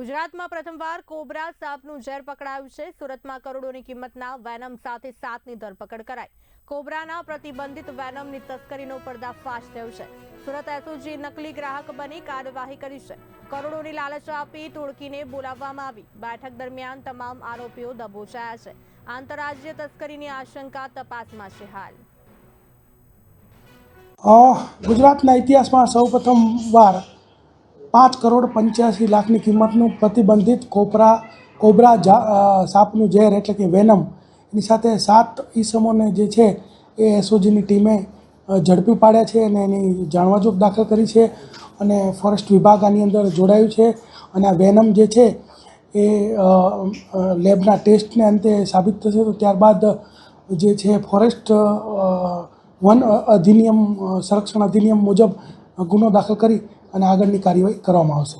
ગુજરાતમાં પ્રથમવાર કોબરા સાપનું ઝેર પકડાયું છે. સુરતમાં કરોડોની કિંમતના વેનમ સાથે સાતની ધરપકડ કરાઈ. કોબરાના પ્રતિબંધિત વેનમની તસ્કરીનો પર્દાફાશ થયો છે. સુરત એસઓજી નકલી ગ્રાહક બની કાર્યવાહી કરી છે. કરોડોની લાલચ આપી ટોળકીને બોલાવવામાં આવી. બેઠક દરમિયાન તમામ આરોપીઓ દબોચાયા છે. આંતરરાજ્ય તસ્કરીની આશંકા તપાસમાં છે હાલ. ગુજરાતના ઇતિહાસમાં સૌપ્રથમ વાર પાંચ કરોડ પંચ્યાસી લાખની કિંમતનું પ્રતિબંધિત કોપરા કોબરા સાપનું ઝેર એટલે કે વેનમ. એની સાથે સાત ઈસમોને જે છે એ એસઓજીની ટીમે ઝડપી પાડ્યા છે અને એની જાણવાજોગ દાખલ કરી છે અને ફોરેસ્ટ વિભાગ આની અંદર જોડાયું છે અને આ વેનમ જે છે એ લેબના ટેસ્ટને અંતે સાબિત થશે. તો ત્યારબાદ જે છે ફોરેસ્ટ વન અધિનિયમ સંરક્ષણ અધિનિયમ મુજબ ગુનો દાખલ કરી અને આગળની કાર્યવાહી કરવામાં આવશે.